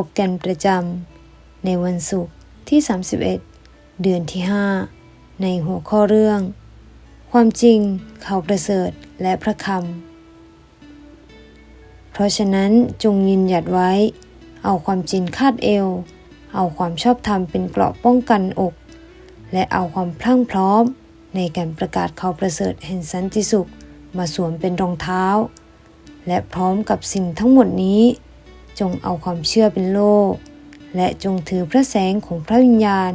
พบกันประจำในวันศุกร์ที่ 31 เดือนที่ 5 ในหัวข้อเรื่อง ความจริงข่าวประเสริฐและพระคำ เพราะฉะนั้นจงยืนหยัดไว้ เอาความจริงคาดเอว เอาความชอบธรรมเป็นเกราะป้องกันอก และเอาความพลั่งพร้อมในการประกาศข่าวประเสริฐแห่งสันติสุขมาสวมเป็นรองเท้า และพร้อมกับสิ่งทั้งหมดนี้ จงเอาความเชื่อเป็นโลก และจงถือพระแสงของพระวิญญาณ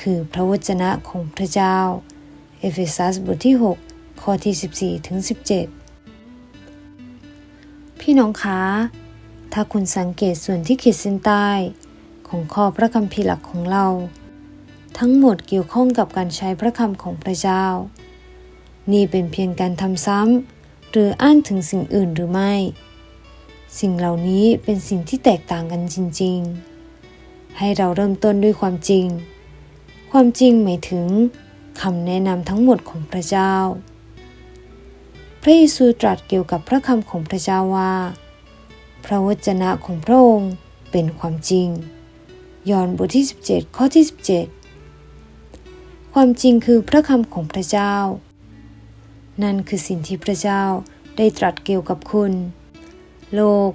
คือพระวจนะของพระเจ้า เอเฟซัสบทที่ 6 ข้อที่ 14ถึง17 พี่น้องคะถ้าคุณสังเกตส่วนที่ขีดเส้นใต้ของข้อพระคัมภีร์หลักของเรา ทั้งหมดเกี่ยวข้องกับการใช้พระคำของพระเจ้า นี่เป็นเพียงการทำซ้ำหรืออ้างถึงสิ่งอื่นหรือไม่ สิ่งเหล่านี้เป็นสิ่งที่แตกต่างกันจริง ๆ ให้เราเริ่มต้นด้วยความจริง ความจริงหมายถึงคำแนะนำทั้งหมดของพระเจ้า พระเยซูตรัสเกี่ยวกับพระคำของพระเจ้าว่า พระวจนะของพระองค์เป็นความจริง ยอห์นบทที่ 17 ข้อที่ 17 ความจริงคือพระคำของพระเจ้า นั่นคือสิ่งที่พระเจ้าได้ตรัสเกี่ยวกับคุณ โลก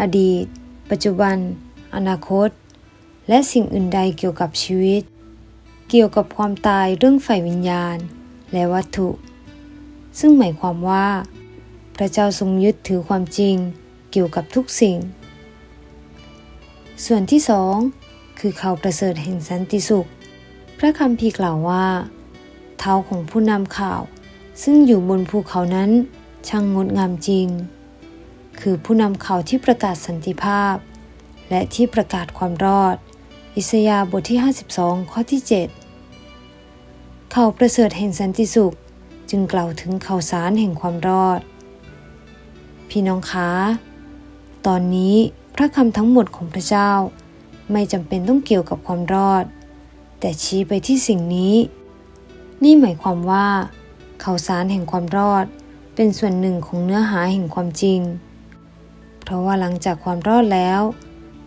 อดีต ปัจจุบัน อนาคต และสิ่งอื่นใดเกี่ยวกับชีวิต เกี่ยวกับความตายเรื่องฝ่ายวิญญาณ และวัตถุ ซึ่งหมายความว่า พระเจ้าทรงยึดถือความจริงเกี่ยวกับทุกสิ่ง ส่วนที่สองคือข่าวประเสริฐแห่งสันติสุข พระคัมภีกล่าวว่า เท้าของผู้นำข่าว ซึ่งอยู่บนภูเขานั้นช่างงดงามจริง คือผู้นำเข่าที่ประกาศสันติภาพ และที่ประกาศความรอด อิสยาห์บทที่ 52 ข้อที่7ข่าประเสริฐแห่งสันติสุข จึงกล่าวถึงข่าวสารแห่งความรอด พี่น้องคะ ตอนนี้พระคำทั้งหมดของพระเจ้า ไม่จำเป็นต้องเกี่ยวกับความรอด แต่ชี้ไปที่สิ่งนี้ นี่หมายความว่าข่าวสารแห่งความรอดเป็นส่วนหนึ่งของเนื้อหาแห่งความจริง ราะว่าหลังจากความรอดแล้ว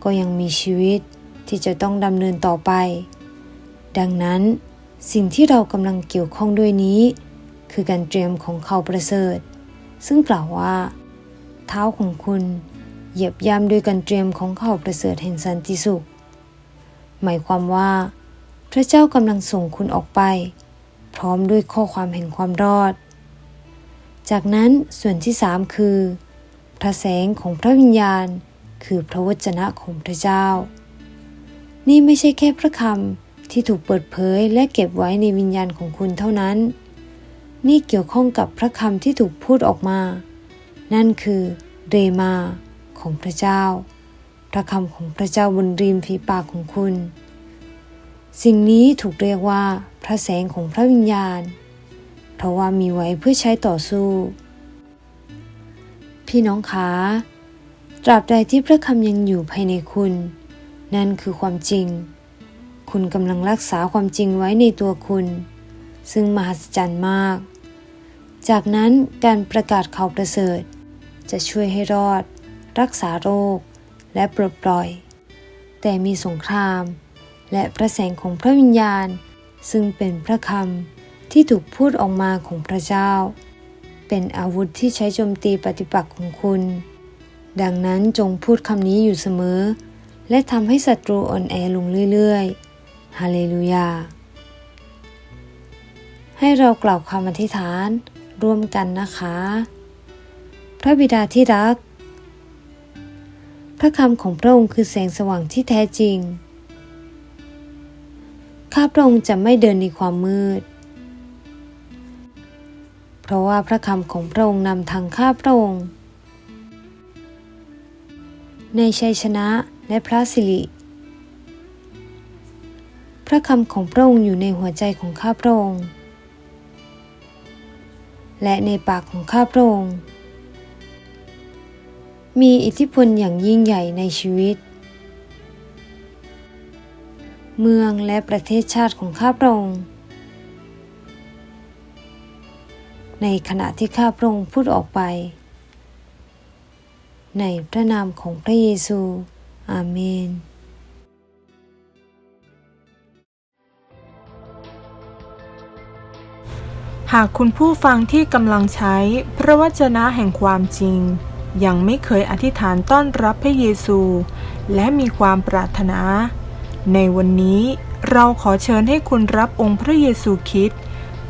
ก็ยังมีชีวิตที่จะต้องดำเนินต่อไป ดังนั้น สิ่งที่เรากำลังเกี่ยวข้องด้วยนี้ คือการเตรียมของเขาประเสริฐ ซึ่งกล่าวว่า เท้าของคุณ เหยียบย่ำด้วยการเตรียมของเขาประเสริฐแห่งสันติสุข หมายความว่า พระเจ้ากำลังส่งคุณออกไป พร้อมด้วยข้อความแห่งความรอด จากนั้นส่วนที่สามคือ พระแสงของพระวิญญาณ คือพระวจนะของพระเจ้า นี่ไม่ใช่แค่พระคำที่ถูกเปิดเผยและเก็บไว้ในวิญญาณของคุณเท่านั้น นี่เกี่ยวข้องกับพระคำที่ถูกพูดออกมา นั่นคือเรมาของพระเจ้า พระคำของพระเจ้าบนริมฝีปากของคุณ สิ่งนี้ถูกเรียกว่าพระแสงของพระวิญญาณ เพราะว่ามีไว้เพื่อใช้ต่อสู้ พี่น้องคะตราบใดที่พระคำยังอยู่ภายในคุณ นั่นคือความจริง คุณกำลังรักษาความจริงไว้ในตัวคุณ ซึ่งมหัศจรรย์มาก จากนั้นการประกาศข่าวประเสริฐ จะช่วยให้รอด รักษาโรค และปลดปล่อย แต่มีสงคราม และพระแสงของพระวิญญาณ ซึ่งเป็นพระคำที่ถูกพูดออกมาของพระเจ้า เป็นอาวุธที่ใช้โจมตีปฏิปักษ์ของคุณ ดังนั้นจงพูดคำนี้อยู่เสมอ และทำให้ศัตรูอ่อนแอลงเรื่อยๆ ฮาเลลูยา ให้เรากล่าวคำอธิษฐานร่วมกันนะคะ พระบิดาที่รัก พระคำของพระองค์คือแสงสว่างที่แท้จริง ข้าพระองค์จะไม่เดินในความมืด เพราะว่าพระคำของพระองค์นำทางข้าพระองค์ ในชัยชนะและพระสิริ พระคำของพระองค์อยู่ในหัวใจของข้าพระองค์ และในปากของข้าพระองค์ มีอิทธิพลอย่างยิ่งใหญ่ในชีวิต เมืองและประเทศชาติของข้าพระองค์ ในขณะที่ข้าพระองค์พูดออกไป ในพระนามของพระเยซู อาเมนหากคุณผู้ฟังที่กำลังใช้พระวจนะแห่งความจริง ยังไม่เคยอธิษฐานต้อนรับพระเยซู และมีความปรารถนา ในวันนี้เราขอเชิญให้คุณรับองค์พระเยซูคริสต์